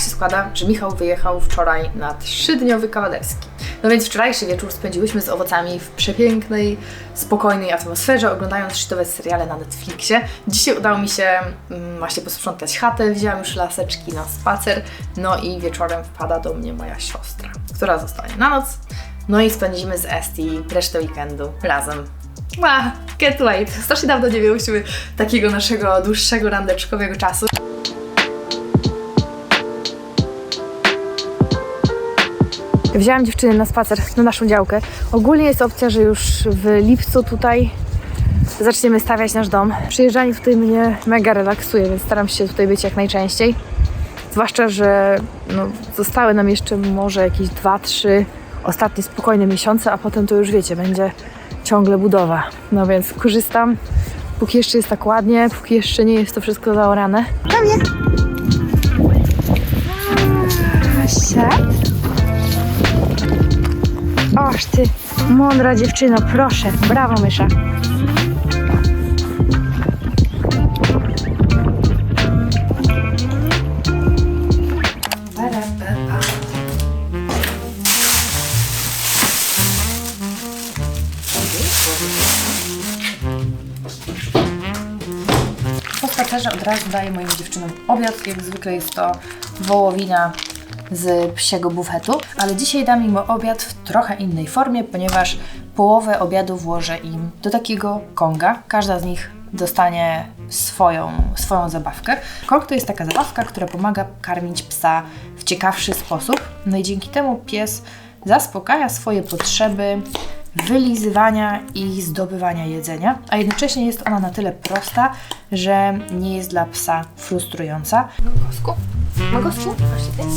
się składa, że Michał wyjechał wczoraj na trzydniowy kawalerski. No więc wczorajszy wieczór spędziłyśmy z owocami w przepięknej, spokojnej atmosferze, oglądając szczytowe seriale na Netflixie. Dzisiaj udało mi się mm, właśnie posprzątać chatę, wzięłam już laseczki na spacer, no i wieczorem wpada do mnie moja siostra, która zostanie na noc. No i spędzimy z Esti resztę weekendu razem. Wow, can't wait. Strasznie dawno nie miałyśmy takiego naszego dłuższego randeczkowego czasu. Wzięłam dziewczyny na spacer na naszą działkę. Ogólnie jest opcja, że już w lipcu tutaj zaczniemy stawiać nasz dom. Przyjeżdżanie tutaj mnie mega relaksuje, więc staram się tutaj być jak najczęściej. Zwłaszcza, że no, zostały nam jeszcze może jakieś 2-3 ostatnie spokojne miesiące, a potem to już wiecie, będzie ciągle budowa. No więc korzystam, póki jeszcze jest tak ładnie, póki jeszcze nie jest to wszystko zaorane. Kamie! Asia? Oż ty, mądra dziewczyno, proszę, brawo mysza. Po od razu daję moim dziewczynom obiad. Jak zwykle jest to wołowina z psiego bufetu, ale dzisiaj dam im obiad w trochę innej formie, ponieważ połowę obiadu włożę im do takiego konga. Każda z nich dostanie swoją, swoją zabawkę. Kong to jest taka zabawka, która pomaga karmić psa w ciekawszy sposób. No i dzięki temu pies zaspokaja swoje potrzeby wylizywania i zdobywania jedzenia, a jednocześnie jest ona na tyle prosta, że nie jest dla psa frustrująca. Magosku? Magosku? Chodź tutaj.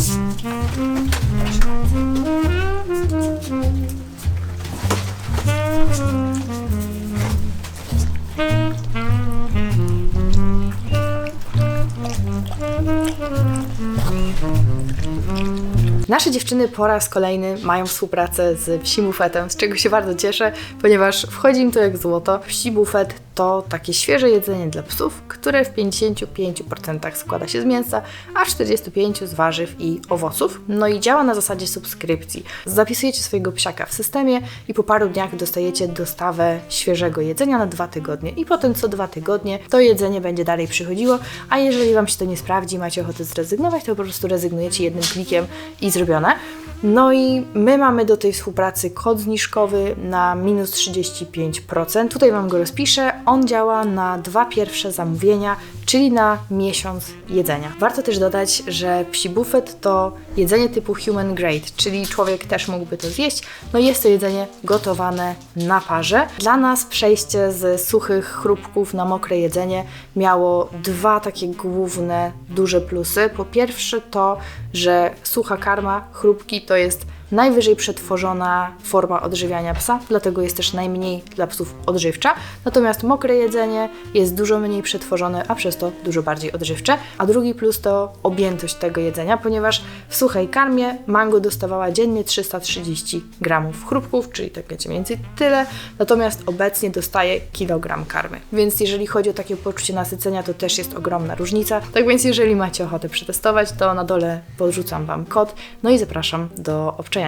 Nasze dziewczyny po raz kolejny mają współpracę z Psi Bufetem, z czego się bardzo cieszę, ponieważ wchodzi im to jak złoto. Psi Bufet to takie świeże jedzenie dla psów, które w 55% składa się z mięsa, a w 45% z warzyw i owoców. No i działa na zasadzie subskrypcji. Zapisujecie swojego psiaka w systemie i po paru dniach dostajecie dostawę świeżego jedzenia na dwa tygodnie i potem co dwa tygodnie to jedzenie będzie dalej przychodziło, a jeżeli Wam się to nie sprawdzi, macie ochotę zrezygnować, to po prostu rezygnujecie jednym klikiem i zrobione. No i my mamy do tej współpracy kod zniżkowy na minus 35%. Tutaj Wam go rozpiszę. On działa na dwa pierwsze zamówienia, czyli na miesiąc jedzenia. Warto też dodać, że psi buffet to jedzenie typu human grade, czyli człowiek też mógłby to zjeść. No jest to jedzenie gotowane na parze. Dla nas przejście z suchych chrupków na mokre jedzenie miało dwa takie główne, duże plusy. Po pierwsze to, że sucha karma, chrupki to jest najwyżej przetworzona forma odżywiania psa, dlatego jest też najmniej dla psów odżywcza. Natomiast mokre jedzenie jest dużo mniej przetworzone, a przez to dużo bardziej odżywcze. A drugi plus to objętość tego jedzenia, ponieważ w suchej karmie mango dostawała dziennie 330 gramów chrupków, czyli tak wiecie, mniej więcej tyle, natomiast obecnie dostaje kilogram karmy. Więc jeżeli chodzi o takie poczucie nasycenia, to też jest ogromna różnica. Tak więc jeżeli macie ochotę przetestować, to na dole podrzucam Wam kod, no i zapraszam do obczajania.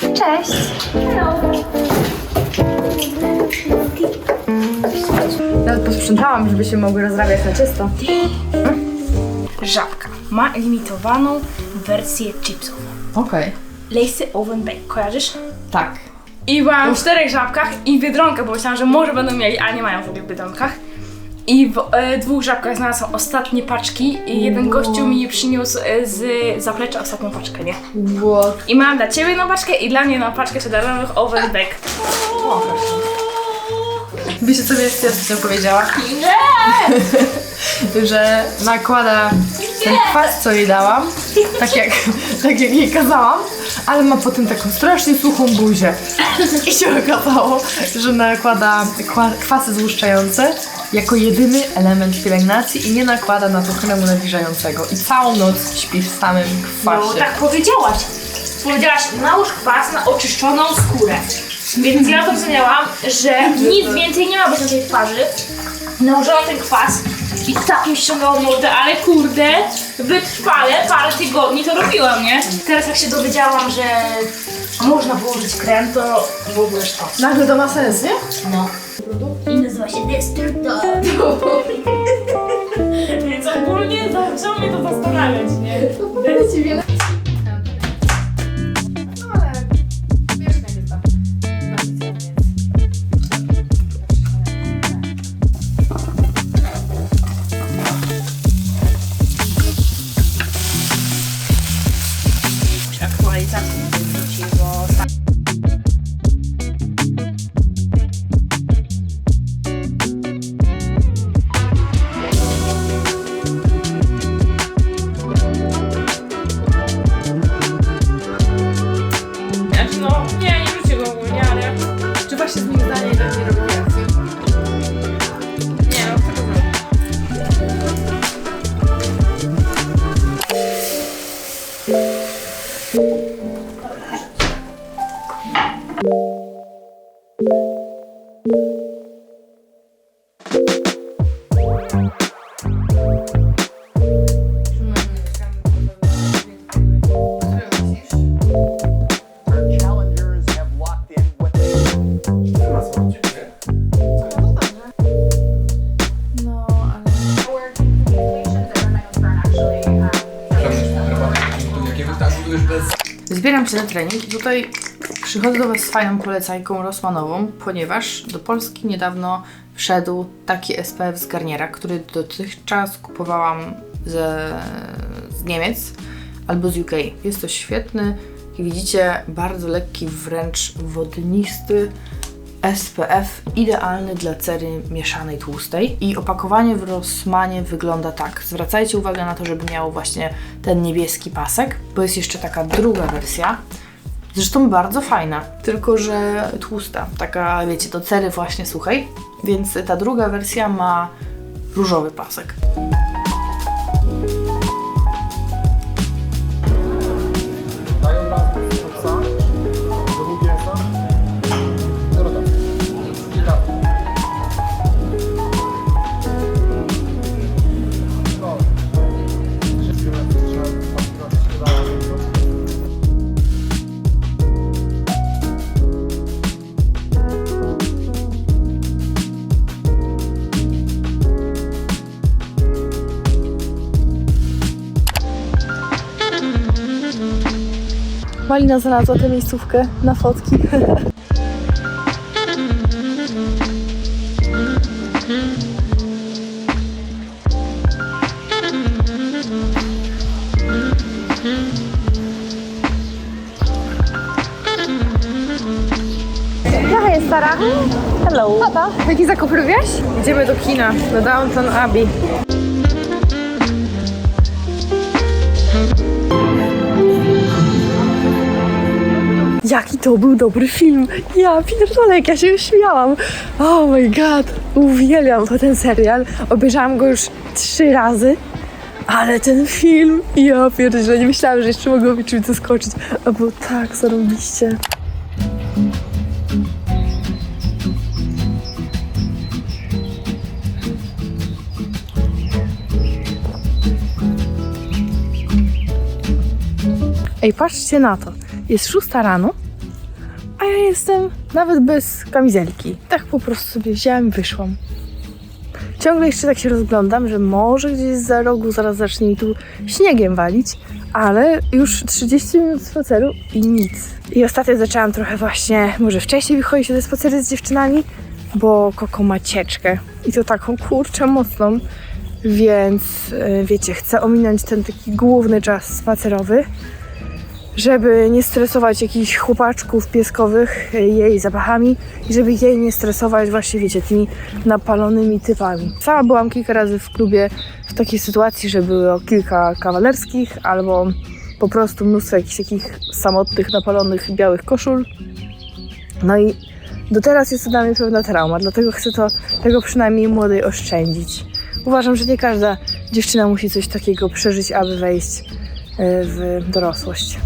Cześć. Nawet posprzątałam, żeby się mogły rozrabiać na czysto. Żabka ma limitowaną wersję chipsów. Okej. Lacy Oven Bake, kojarzysz? Tak. I byłam w czterech żabkach i w Biedronkę, bo myślałam, że może będą mieli, a nie mają w ogóle w Biedronkach. I w e, dwóch żabkach znalazłam ostatnie paczki i jeden gościu mi przyniósł e, z zaplecza ostatnią paczkę, nie? What? I mam dla ciebie jedną paczkę i dla mnie jedną paczkę cheddararowych Oven Bake. Wiecie co mnie Stysia powiedziała? Nie! że nakłada ten kwas, co jej dałam, tak jak, tak jak jej kazałam, ale ma potem taką strasznie suchą buzię. I się okazało, że nakłada kwa- kwasy złuszczające jako jedyny element pielęgnacji i nie nakłada na to kremu nawilżającego. I całą noc śpi w samym kwasie. No tak powiedziałaś. Powiedziałaś, nałóż kwas na oczyszczoną skórę. Więc ja zrozumiałam, że nic więcej nie ma być na tej twarzy. Nałożyłam ten kwas I tak mi ściągało mordę, ale kurde, wytrwale parę tygodni to robiłam, nie? Teraz jak się dowiedziałam, że można położyć krem, to w ogóle sztos. Nagle to ma sens, nie? No. Nazywa się Destructor. Więc ogólnie zaczęło mnie to zastanawiać, nie? Wiele. No, nie, nie wróci go ogólnie, ale Czy właśnie z nim zdanie nie robią na trening i tutaj przychodzę do Was z fajną polecajką Rossmanową, ponieważ do Polski niedawno wszedł taki SPF z Garniera, który dotychczas kupowałam ze, z Niemiec albo z UK. Jest to świetny, jak widzicie, bardzo lekki, wręcz wodnisty SPF idealny dla cery mieszanej tłustej i opakowanie w Rossmanie wygląda tak. Zwracajcie uwagę na to, żeby miało właśnie ten niebieski pasek, bo jest jeszcze taka druga wersja, zresztą bardzo fajna, tylko że tłusta, taka wiecie, do cery właśnie suchej, więc ta druga wersja ma różowy pasek. Malina znalazła tę miejscówkę na fotki. Jaka jest Sara? Hello. Papa. Jaki zakup robiłaś? Idziemy do kina, do Downton Abbey. Jaki to był dobry film! Ja pierdolę, jak ja się śmiałam! Oh my god! Uwielbiam ten serial. Obejrzałam go już trzy razy. Ale ten film, ja pierdolę, nie myślałam, że jeszcze mogło mi czymś zaskoczyć. A było tak zarobiście. Ej, patrzcie na to. Jest szósta rano, a ja jestem nawet bez kamizelki. Tak po prostu sobie wzięłam i wyszłam. Ciągle jeszcze tak się rozglądam, że może gdzieś za rogu zaraz zacznie mi tu śniegiem walić, ale już 30 minut spaceru i nic. I ostatnio zaczęłam trochę właśnie, może wcześniej wychodzić te spacery z dziewczynami, bo Koko ma cieczkę i to taką kurczę mocną, więc yy, wiecie, chcę ominąć ten taki główny czas spacerowy, żeby nie stresować jakichś chłopaczków pieskowych jej zapachami i żeby jej nie stresować właśnie, wiecie, tymi napalonymi typami. Sama byłam kilka razy w klubie w takiej sytuacji, że było kilka kawalerskich albo po prostu mnóstwo jakichś takich samotnych, napalonych białych koszul. No i do teraz jest to dla mnie pewna trauma, dlatego chcę to tego przynajmniej młodej oszczędzić. Uważam, że nie każda dziewczyna musi coś takiego przeżyć, aby wejść e, w dorosłość.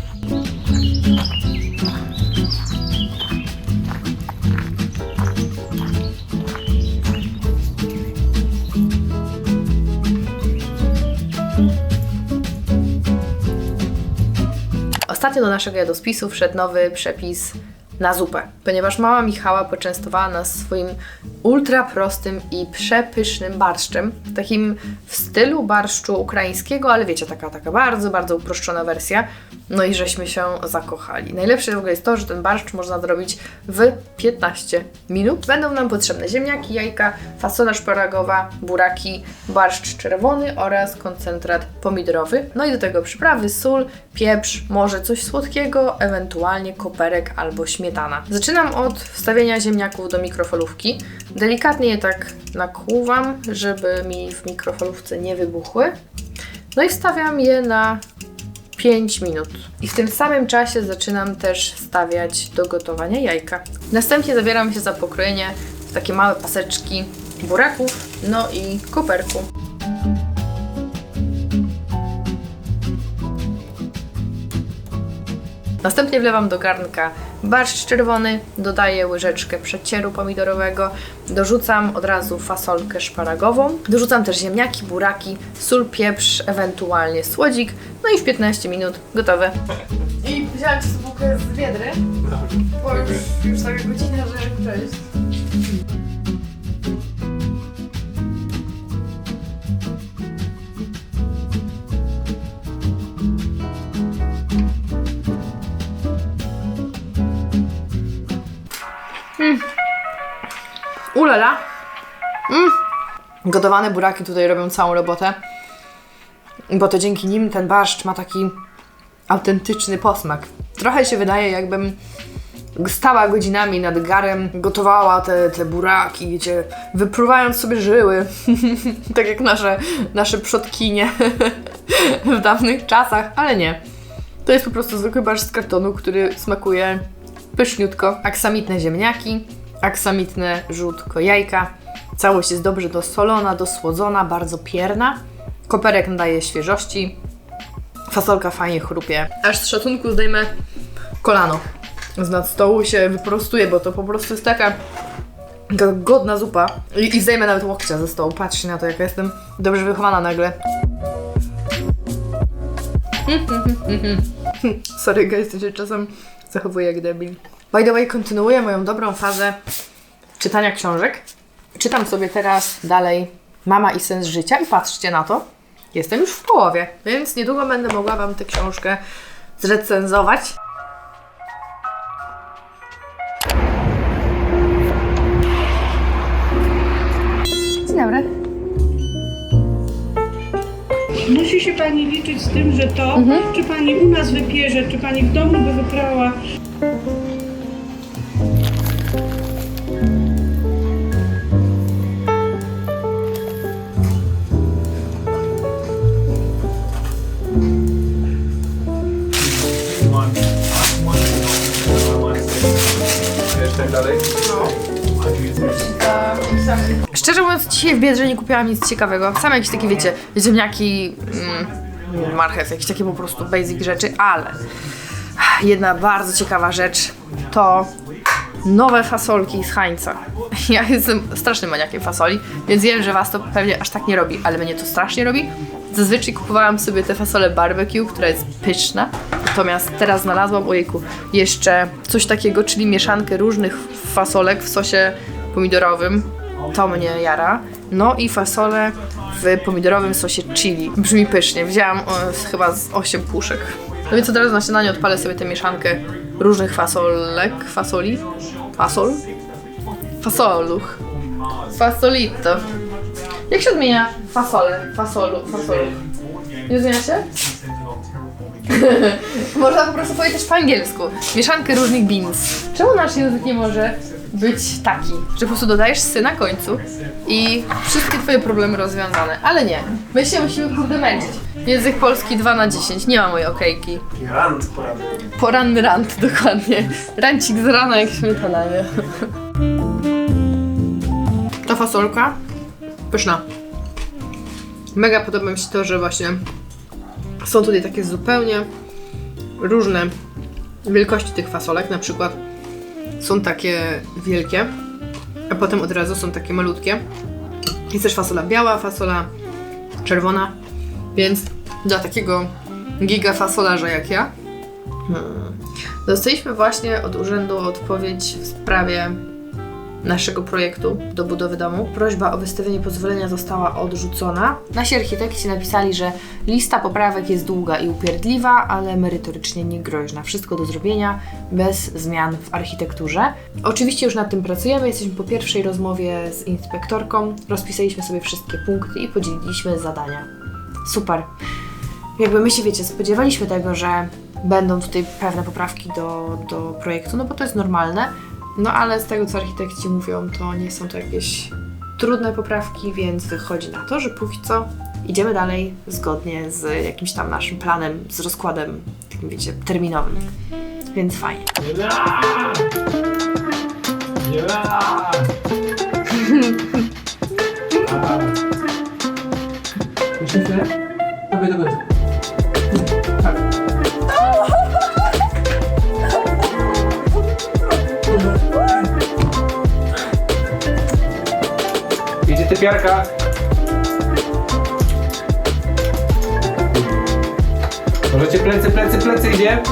Ostatnio do naszego jadłospisu wszedł nowy przepis na zupę, ponieważ mama Michała poczęstowała nas swoim ultra prostym i przepysznym barszczem, takim w stylu barszczu ukraińskiego, ale wiecie, taka, taka bardzo, bardzo uproszczona wersja. No i żeśmy się zakochali. Najlepsze w ogóle jest to, że ten barszcz można zrobić w 15 minut. Będą nam potrzebne ziemniaki, jajka, fasola szparagowa, buraki, barszcz czerwony oraz koncentrat pomidorowy. No i do tego przyprawy, sól, pieprz, może coś słodkiego, ewentualnie koperek albo śmietana. Zaczynam od wstawienia ziemniaków do mikrofalówki. Delikatnie je tak nakłuwam, żeby mi w mikrofalówce nie wybuchły. No i wstawiam je na 5 minut. I w tym samym czasie zaczynam też stawiać do gotowania jajka. Następnie zabieram się za pokrojenie w takie małe paseczki buraków, no i koperku. Następnie wlewam do garnka barszcz czerwony, dodaję łyżeczkę przecieru pomidorowego, dorzucam od razu fasolkę szparagową, dorzucam też ziemniaki, buraki, sól, pieprz, ewentualnie słodzik, no i w 15 minut gotowe. I wziąłem ci bułkę z wiedry, bo już, już taka godzina, że cześć. Ulala. Mm. Gotowane buraki tutaj robią całą robotę. Bo to dzięki nim ten barszcz ma taki autentyczny posmak. Trochę się wydaje, jakbym stała godzinami nad garem, gotowała te, te buraki, wiecie, wypruwając sobie żyły. tak jak nasze, nasze przodkinie w dawnych czasach, ale nie. To jest po prostu zwykły barszcz z kartonu, który smakuje pyszniutko. Aksamitne ziemniaki, aksamitne żółtko jajka. Całość jest dobrze dosolona, dosłodzona, bardzo pierna. Koperek nadaje świeżości. Fasolka fajnie chrupie. Aż z szacunku zdejmę kolano. Z nad stołu się wyprostuję, bo to po prostu jest taka, godna zupa. I, I zdejmę nawet łokcia ze stołu. Patrzcie na to, jaka jestem dobrze wychowana nagle. Sorry guys, się czasem zachowuję jak debil. By the way, kontynuuję moją dobrą fazę czytania książek. Czytam sobie teraz dalej Mama i sens życia i patrzcie na to. Jestem już w połowie, więc niedługo będę mogła Wam tę książkę zrecenzować. Dzień dobry. Musi się Pani liczyć z tym, że to, czy Pani u nas wypierze, czy Pani w domu by wyprała. Tak dalej? Szczerze mówiąc, dzisiaj w Biedrze nie kupiłam nic ciekawego. Same jakieś takie, wiecie, ziemniaki, mm, marchew, jakieś takie po prostu basic rzeczy, ale jedna bardzo ciekawa rzecz to nowe fasolki z Hańca. Ja jestem strasznym maniakiem fasoli, więc wiem, że Was to pewnie aż tak nie robi, ale mnie to strasznie robi. Zazwyczaj kupowałam sobie te fasole barbecue, która jest pyszna. Natomiast teraz znalazłam, ojejku, jeszcze coś takiego, czyli mieszankę różnych fasolek w sosie pomidorowym. To mnie jara. No i fasole w pomidorowym sosie chili. Brzmi pysznie. Wzięłam z- chyba z 8 puszek. No więc od razu na śniadanie odpalę sobie tę mieszankę różnych fasolek. Fasoli? Fasol? Fasoluch. Fasolito. Jak się odmienia fasole? Fasolu, fasolu. Nie zmienia się? Można po prostu powiedzieć też po angielsku. Mieszankę różnych beans. Czemu nasz język nie może być taki, że po prostu dodajesz sy na końcu i wszystkie twoje problemy rozwiązane? Ale nie. My się musimy kurde męczyć. Język polski 2 na 10. Nie ma mojej okejki. Rand poranny. Poranny rant, dokładnie. Rancik z rana jak śmietana, nie? Ta fasolka pyszna. Mega podoba mi się to, że właśnie są tutaj takie zupełnie różne wielkości tych fasolek. Na przykład są takie wielkie, a potem od razu są takie malutkie. Jest też fasola biała, fasola czerwona, więc dla takiego giga fasolarza jak ja Dostaliśmy właśnie od urzędu odpowiedź w sprawie naszego projektu do budowy domu. Prośba o wystawienie pozwolenia została odrzucona. Nasi architekci napisali, że lista poprawek jest długa i upierdliwa, ale merytorycznie niegroźna. Wszystko do zrobienia bez zmian w architekturze. Oczywiście już nad tym pracujemy. Jesteśmy po pierwszej rozmowie z inspektorką. Rozpisaliśmy sobie wszystkie punkty i podzieliliśmy zadania. Super. Jakby my się, wiecie, spodziewaliśmy tego, że będą tutaj pewne poprawki do, do projektu, no bo to jest normalne. No ale z tego, co architekci mówią, to nie są to jakieś trudne poprawki, więc wychodzi na to, że póki co idziemy dalej zgodnie z jakimś tam naszym planem, z rozkładem, takim wiecie, terminowym. Więc fajnie. Do końca. Idzie typiarka. Możecie plecy, plecy, plecy idzie.